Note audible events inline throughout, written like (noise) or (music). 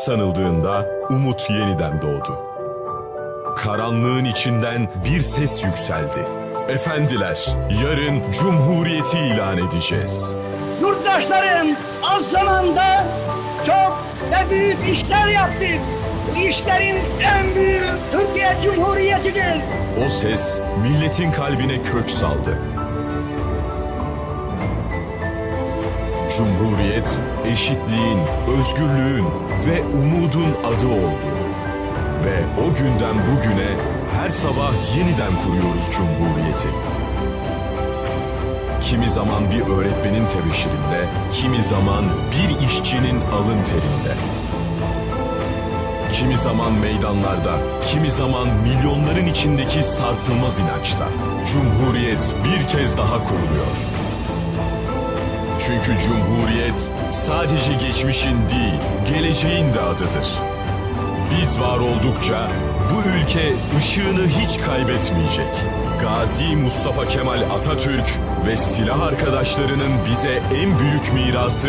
sanıldığında umut yeniden doğdu. Karanlığın içinden bir ses yükseldi. Efendiler, yarın Cumhuriyeti ilan edeceğiz. Yurttaşlarım az zamanda çok ve büyük işler yaptık. Bu işlerin en büyüğü Türkiye Cumhuriyeti'dir. O ses milletin kalbine kök saldı. Cumhuriyet, eşitliğin, özgürlüğün ve umudun adı oldu. Ve o günden bugüne her sabah yeniden kuruyoruz Cumhuriyeti. Kimi zaman bir öğretmenin tebeşirinde, kimi zaman bir işçinin alın terinde. Kimi zaman meydanlarda, kimi zaman milyonların içindeki sarsılmaz inançta. Cumhuriyet bir kez daha kuruluyor. Çünkü Cumhuriyet sadece geçmişin değil, geleceğin de adıdır. Biz var oldukça bu ülke ışığını hiç kaybetmeyecek. Gazi Mustafa Kemal Atatürk ve silah arkadaşlarının bize en büyük mirası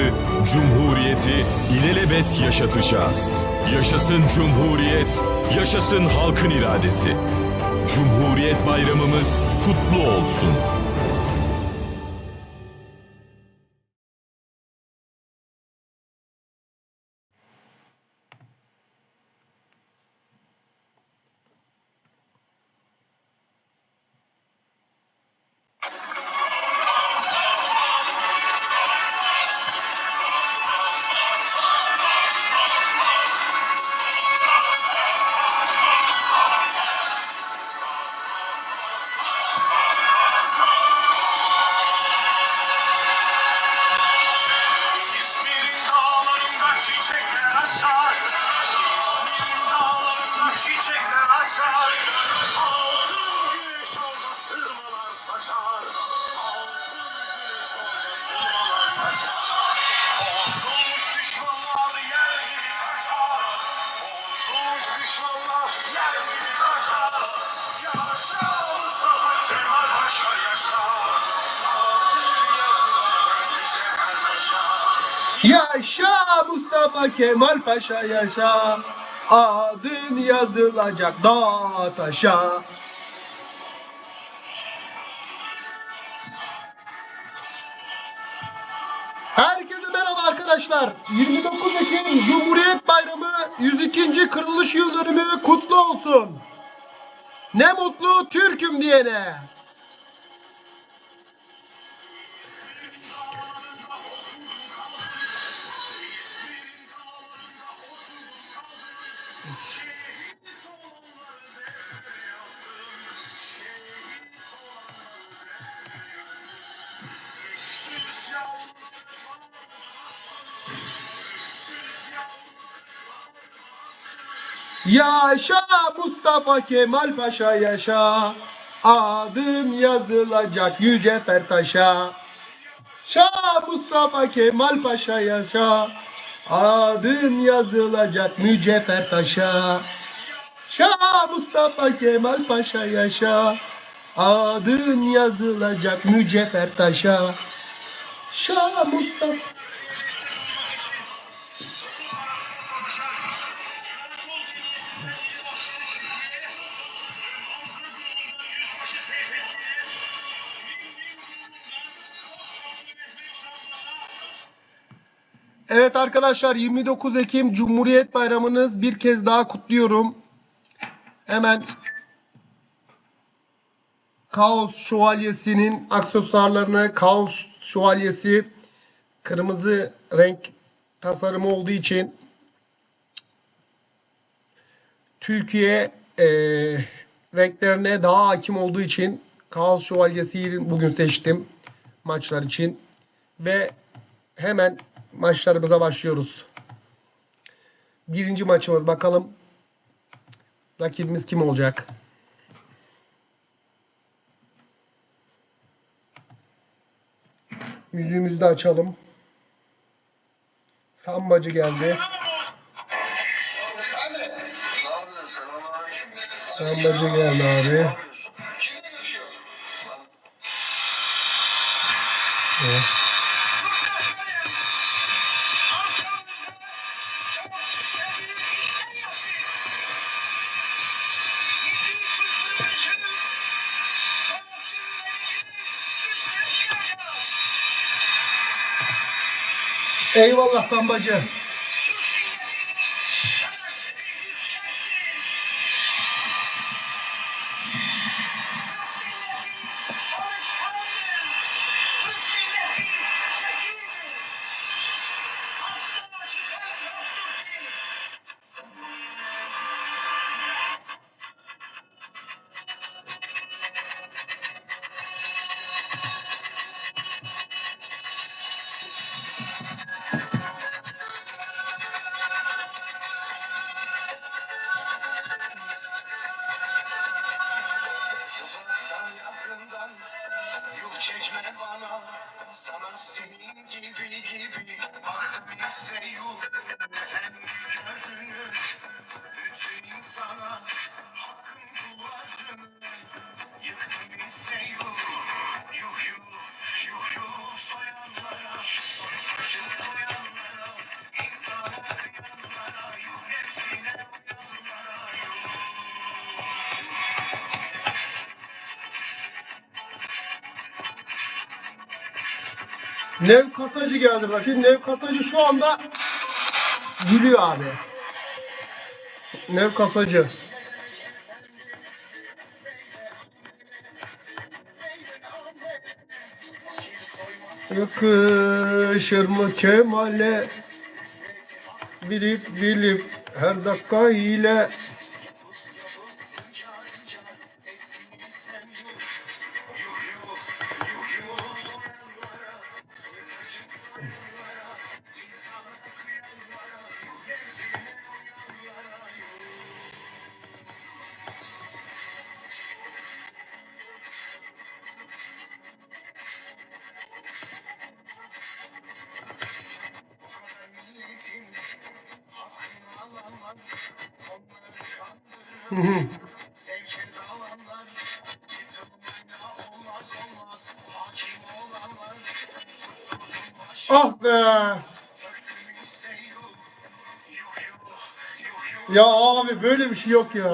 Cumhuriyeti ilelebet yaşatacağız. Yaşasın Cumhuriyet, yaşasın halkın iradesi. Cumhuriyet bayramımız kutlu olsun. Yaşa Mustafa Kemal Paşa yaşa. Adın yazılacak dağ taşa. Herkese merhaba arkadaşlar. 29 Ekim Cumhuriyet Bayramı 102. Kırılış Yıl Dönümü kutlu olsun. Ne mutlu Türk'üm diyene. Yaşa Mustafa Kemal Paşa yaşa. Adın yazılacak yüce Fertaş'a. Şah Mustafa Kemal Paşa yaşa. Adın yazılacak mücevher taşa. Şah Mustafa Kemal Paşa yaşa. Adın yazılacak mücevher taşa. Şah Mustafa Evet arkadaşlar 29 Ekim Cumhuriyet Bayramınız bir kez daha kutluyorum. Hemen Kaos Şövalyesi'nin aksesuarlarını Kaos Şövalyesi kırmızı renk tasarımı olduğu için Türkiye eee, renklerine daha hakim olduğu için Kaos Şövalyesi'yi bugün seçtim maçlar için ve hemen maçlarımıza başlıyoruz. Birinci maçımız bakalım rakibimiz kim olacak? Yüzüğümüzü de açalım. Sambacı geldi. Sambacı geldi abi. Evet. Eyvallah sambacı. Yuh çekme bana Sana senin gibi gibi. Baktım ise yuh Efendi görünür bütün insana Hakkın kullarını yıktım ise Yuh Nev kasacı geldi bakayım. Nev kasacı şu anda gülüyor abi. Nev kasacı. Yakışır mı Kemal'e Bilip bilip her dakika ile Ah be. Ya abi böyle bir şey yok ya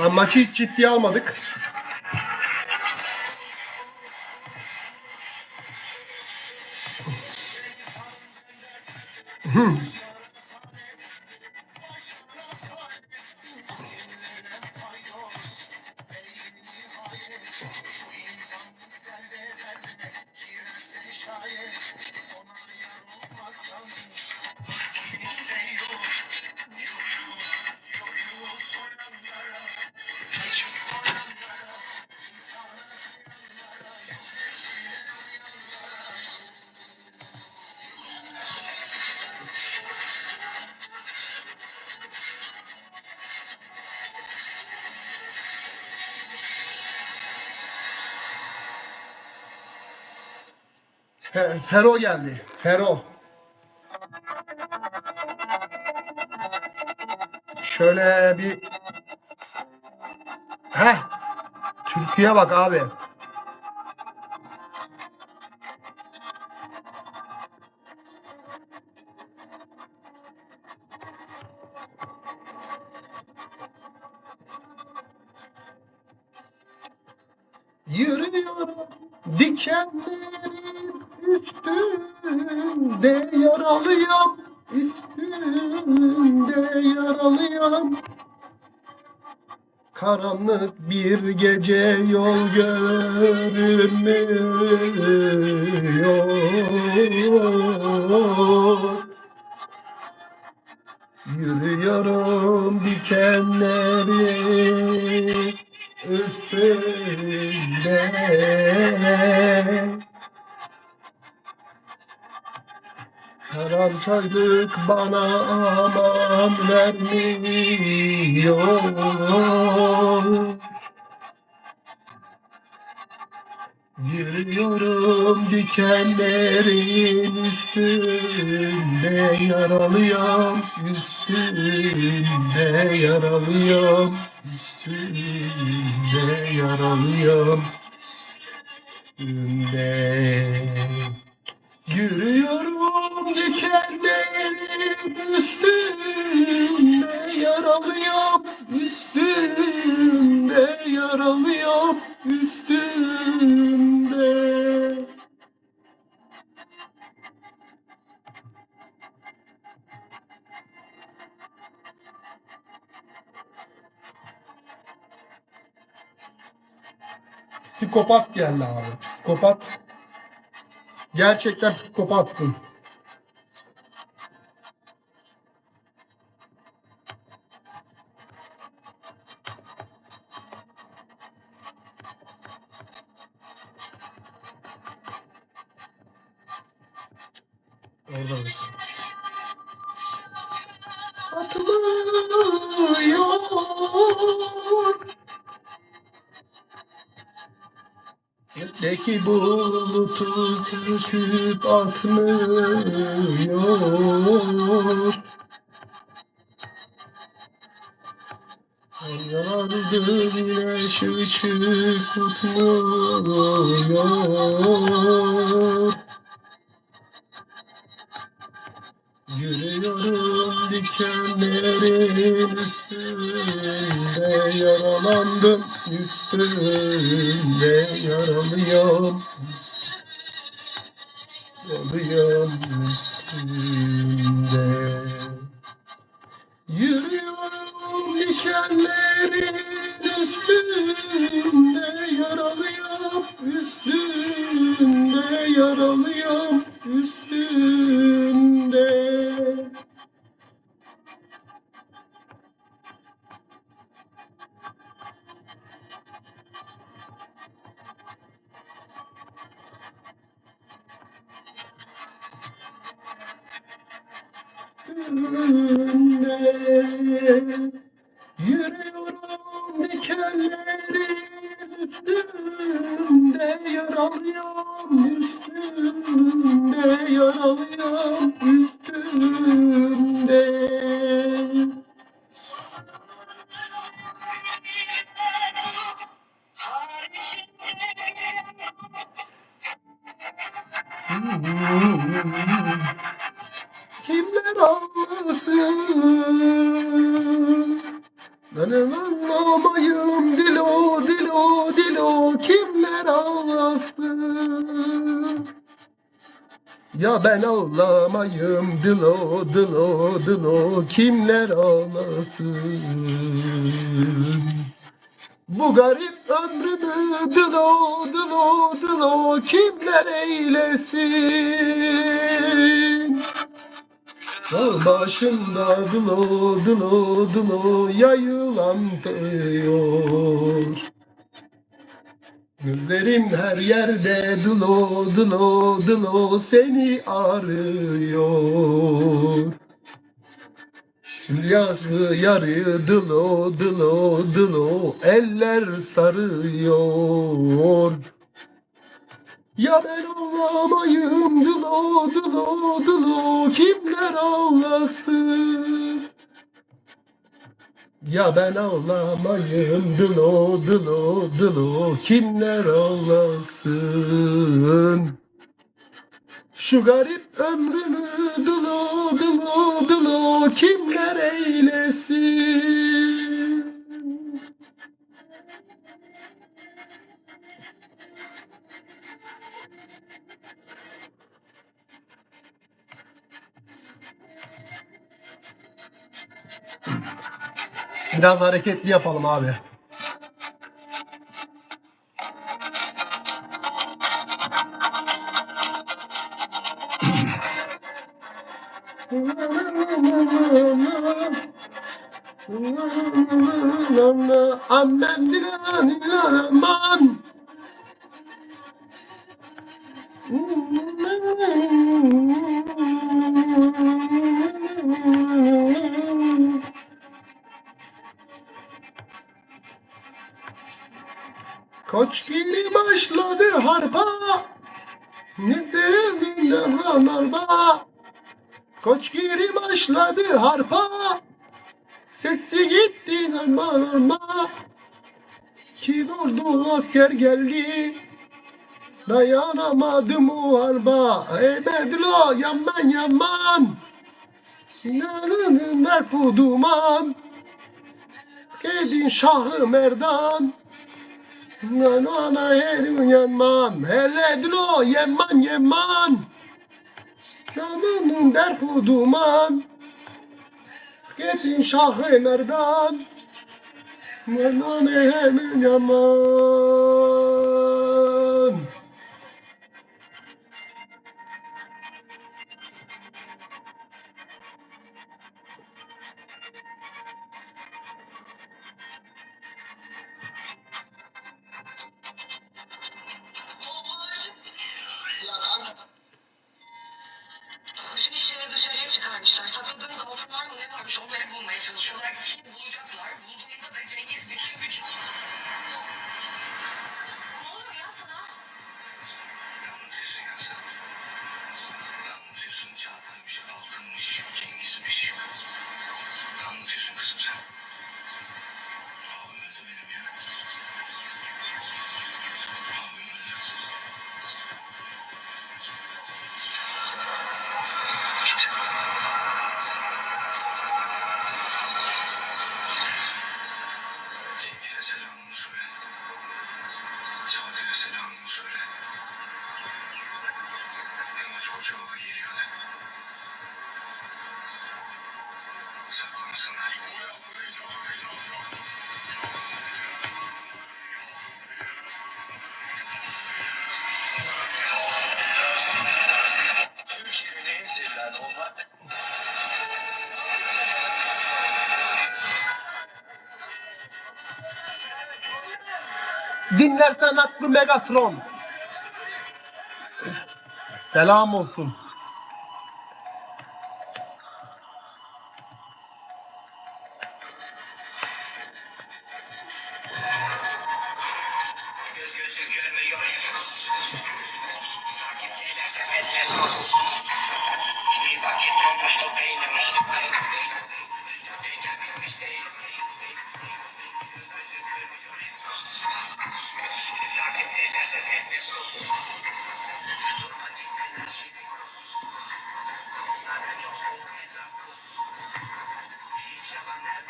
Abi maçı hiç ciddiye almadık. Şu Fe- Fero geldi. Fero. Şöyle bir Heh. Türkiye bak abi. Görünmüyor Yürüyorum dikenleri üstünde. Bana aman vermiyor Yürüyorum dikenlerin üstünde yaralıyam üstünde yaralıyam üstünde yaralıyam üstünde. Yürüyorum dikenlerin üstünde yaralıyam üstünde yaralıyam üstünde Psikopat geldi abi. Psikopat. Gerçekten psikopatsın. Orada mısın? Atılıyor. Gökteki bulutu söküp atmıyor. Yanardı güneş ışık tutmuyor. Dikenlerin üstünde Yaralandım üstünde Yaralıyım Yaralıyım üstünde. Yürüyorum dikenlerin üstünde Yaralıyım üstünde Yaralıyım üstünde üstünde Yürüyorum dikenlerin üstünde Yaralıyım Ya ben ağlamayım dilo dilo dilo Kimler ağlasın bu garip ömrümü dılo dılo dılo kimler eylesin? Dağ başında dılo dılo dılo yayılan diyor. Gözlerim her yerde dılo dılo dılo seni arıyor. Yazı yarı dılo dılo dılo eller sarıyor. Ya ben ağlamayım dılo dılo dılo kimler ağlasın? Ya ben ağlamayım dılo dılo dılo kimler ağlasın? Şu garip ömrümü dılo dılo dılo kimler eylesin? Biraz hareketli yapalım abi. Amen Giri başladı harpa Sesi gitti harma Kim ordu asker geldi. Dayanamadım o harba. Ey Bedro yaman yaman Sinanın merfu duman. Kedin şahı merdan. Nana her yanman. Hele yeman yeman Cananın derfu duman. Kedin şahı merdan. Nana her yanman çıkarmışlar. Sakladığınız altınlar mı ne varmış onları bulmaya çalışıyorlar. Kim Dinlersen aklı Megatron. Selam olsun.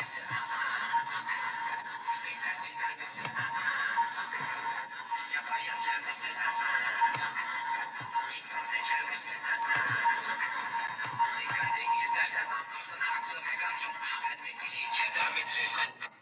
Dikkatli izlersen anlarsın haklı Megatron. Ben de deli kilometresin.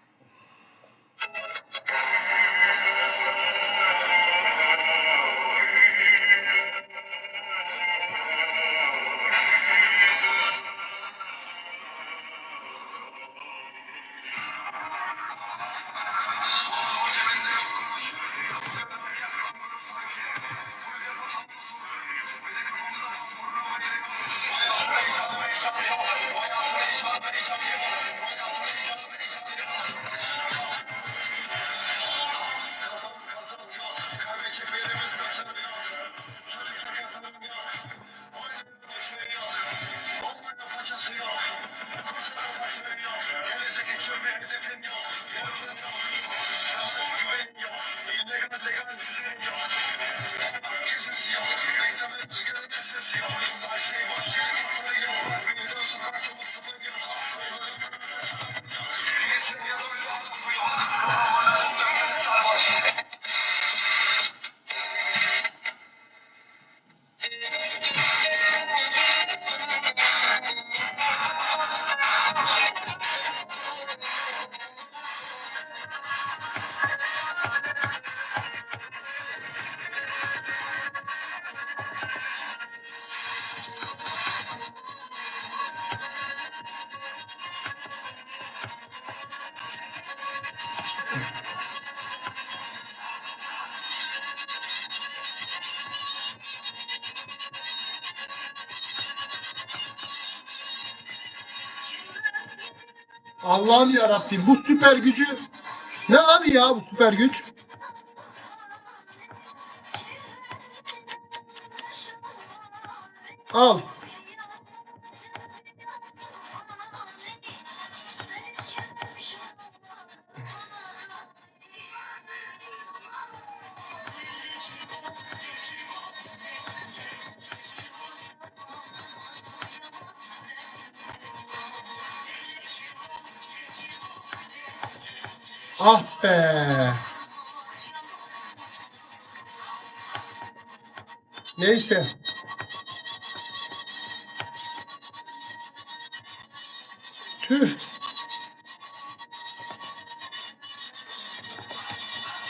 Allah'ım ya Rabbim bu süper gücü ne abi ya bu süper güç? Al.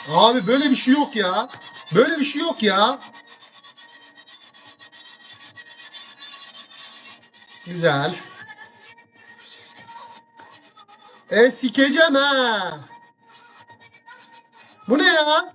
Abi böyle bir şey yok ya. Böyle bir şey yok ya. Güzel. E sikeceğim ha. Bu ne ya?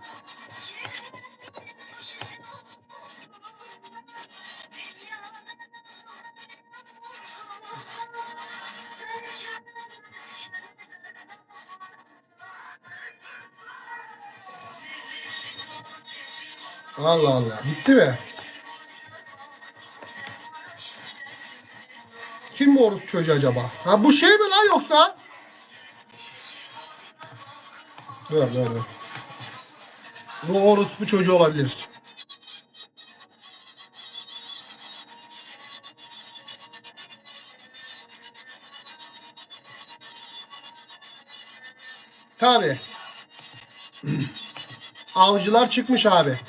Allah Allah. Bitti mi? Kim bu orospu çocuğu acaba? Ha bu şey mi lan yoksa? Dur dur dur. Bu orospu çocuğu olabilir. Tabi. (clears throat) Avcılar çıkmış abi.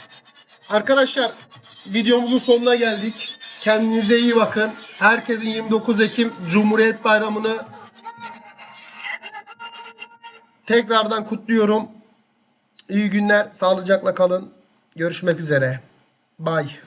Arkadaşlar videomuzun sonuna geldik. Kendinize iyi bakın. Herkesin 29 Ekim Cumhuriyet Bayramı'nı tekrardan kutluyorum. İyi günler. Sağlıcakla kalın. Görüşmek üzere. Bye.